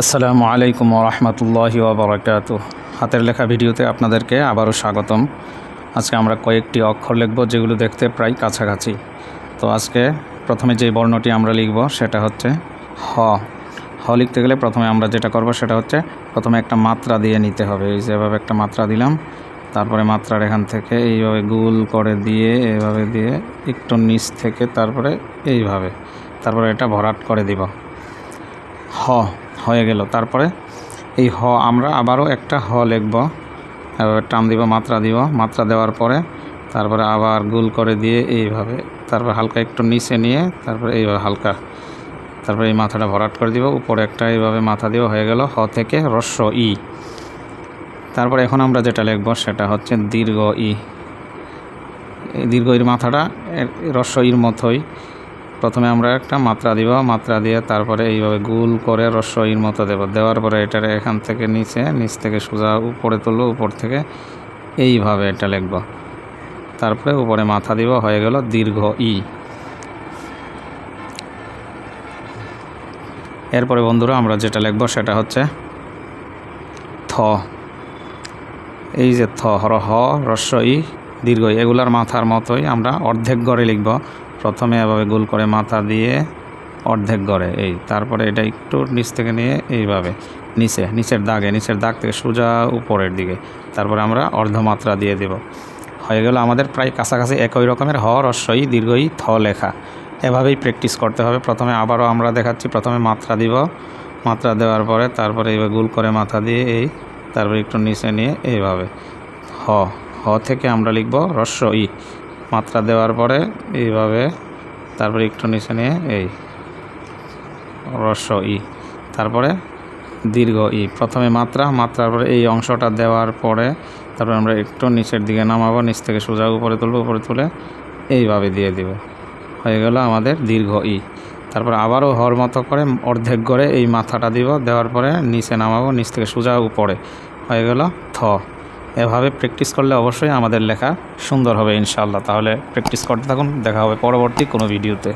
আসসালামু আলাইকুম রহমতুল্লাহি ওবরাকাত হাতের লেখা ভিডিওতে আপনাদেরকে আবারও স্বাগতম। আজকে আমরা কয়েকটি অক্ষর লিখব যেগুলো দেখতে প্রায় কাছাকাছি। তো আজকে প্রথমে যে বর্ণটি আমরা লিখব সেটা হচ্ছে হ। হ লিখতে গেলে প্রথমে আমরা যেটা করব সেটা হচ্ছে প্রথমে একটা মাত্রা দিয়ে নিতে হবে। এই যেভাবে একটা মাত্রা দিলাম, তারপরে মাত্রার এখান থেকে এইভাবে গুল করে দিয়ে এইভাবে দিয়ে একটু নিচ থেকে, তারপরে এইভাবে, তারপরে এটা ভরাট করে দিব। হ। হয়ে গেল। তারপরে এই হ আমরা আবারও একটা হ লিখব। এভাবে টান দিব, মাত্রা দিব। মাত্রা দেওয়ার পরে তারপরে আবার গুল করে দিয়ে এইভাবে, তারপর হালকা একটু নিচে নিয়ে তারপরে এইভাবে হালকা, তারপরে এই মাথাটা ভরাট করে দিব। উপরে একটা এইভাবে মাথা দিব হয়ে গেল। হ থেকে রস্য ই। তারপরে এখন আমরা যেটা লিখব সেটা হচ্ছে দীর্ঘ ই। দীর্ঘ ইর মাথাটা রস্য ইর মতোই। প্রথমে আমরা একটা মাত্রা দিব, মাত্রা দিয়ে তারপরে এইভাবে গুল করে রস্যইর মতো দেব। দেওয়ার পরে এটার এখান থেকে নিচে, নিচ থেকে সোজা উপরে তুলব, উপর থেকে এইভাবে এটা লিখব। তারপরে উপরে মাথা দিব, হয়ে গেল দীর্ঘ ই। এরপরে বন্ধুরা আমরা যেটা লিখব সেটা হচ্ছে থ। এই যে থ হর হ রস্য ই দীর্ঘ এগুলার মাথার মতোই আমরা অর্ধেক গড়ে লিখব। প্রথমে এভাবে গোল করে মাথা দিয়ে অর্ধেক গড়ে, এই তারপরে এটা একটু নিচ থেকে নিয়ে এইভাবে, নিচে, নিচের দাগে, নিচের দাগ থেকে সোজা উপরের দিকে, তারপরে আমরা অর্ধমাত্রা দিয়ে দেব। হয়ে গেল আমাদের প্রায় কাছাকাছি একই রকমের হ রস্যই দীর্ঘই থ লেখা। এভাবেই প্র্যাকটিস করতে হবে। প্রথমে আবারও আমরা দেখাচ্ছি, প্রথমে মাত্রা দিব। মাত্রা দেওয়ার পরে তারপরে এইভাবে গুল করে মাথা দিয়ে এই, তারপরে একটু নিচে নিয়ে এইভাবে। হ হ থেকে আমরা লিখব রস্য ই মাত্রা দেওয়ার পরে এইভাবে তারপরে একটু নিচে নিয়ে এই রস্য ই, তারপরে দীর্ঘ ই, প্রথমে মাত্রা, মাত্রার পরে এই অংশটা দেওয়ার পরে তারপরে আমরা একটু নিচের দিকে নামাবো, নিচ থেকে সোজা উপরে তুলবো, উপরে তুলে এইভাবে দিয়ে দিব। হয়ে গেল আমাদের দীর্ঘ ই, তারপর আবারও হর মতো করে অর্ধেক করে এই মাথাটা দিব, দেওয়ার পরে নিচে নামাবো, নিচ থেকে সোজা উপরে। হয়ে গেল থ। এভাবে প্র্যাকটিস করলে অবশ্যই আমাদের লেখা সুন্দর হবে ইনশাআল্লাহ। তাহলে প্র্যাকটিস করতে থাকুন, দেখা হবে পরবর্তী কোনো ভিডিওতে